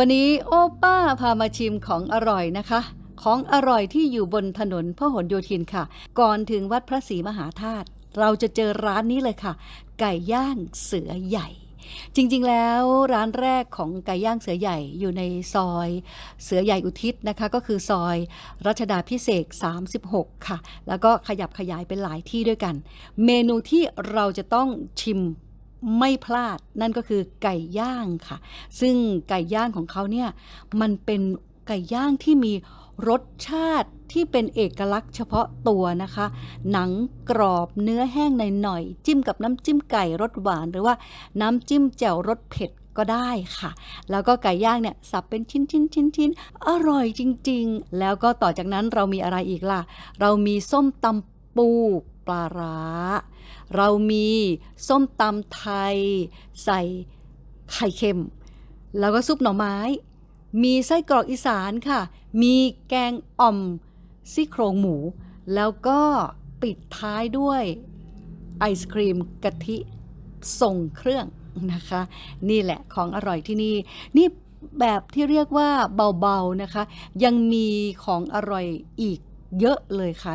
วันนี้โอป้าพามาชิมของอร่อยนะคะ ของอร่อยที่อยู่บนถนนพหลโยธินค่ะ ก่อนถึงวัดพระศรีมหาธาตุเราจะเจอร้านนี้เลยค่ะ ไก่ย่างเสือใหญ่ จริงๆแล้วร้านแรกของไก่ย่างเสือใหญ่อยู่ในซอยเสือใหญ่อุทิศนะคะ ก็คือซอยรัชดาพิเศษ36 ค่ะ แล้วก็ขยับขยายเป็นหลายที่ด้วยกัน เมนูที่เราจะต้องชิม ไม่พลาดนั่นก็คือไก่ย่างค่ะ ซึ่งไก่ย่างของเขาเนี่ยมันเป็นไก่ย่างที่มีรสชาติที่เป็นเอกลักษณ์เฉพาะตัวนะคะ หนังกรอบเนื้อแห้งหน่อยๆจิ้มกับน้ำจิ้มไก่รสหวาน หรือว่าน้ำจิ้มแจ่วรสเผ็ดก็ได้ค่ะ แล้วก็ไก่ย่างเนี่ยสับเป็นชิ้นชิ้นชิ้นชิ้นๆอร่อยจริงๆ แล้วก็ต่อจากนั้นเรามีอะไรอีกล่ะ เรามีส้มตำปูปลาร้า เรามีส้มตำไทย ใส่ไข่เค็ม แล้วก็ซุปหน่อไม้ มีไส้กรอกอีสานค่ะ มีแกงอ่อมซี่โครงหมู แล้วก็ปิดท้ายด้วยไอศครีมกะทิส่งเครื่องนะคะ นี่แหละของอร่อยที่นี่ นี่แบบที่เรียกว่าเบาๆนะคะ ยังมีของอร่อยอีกเยอะเลยค่ะ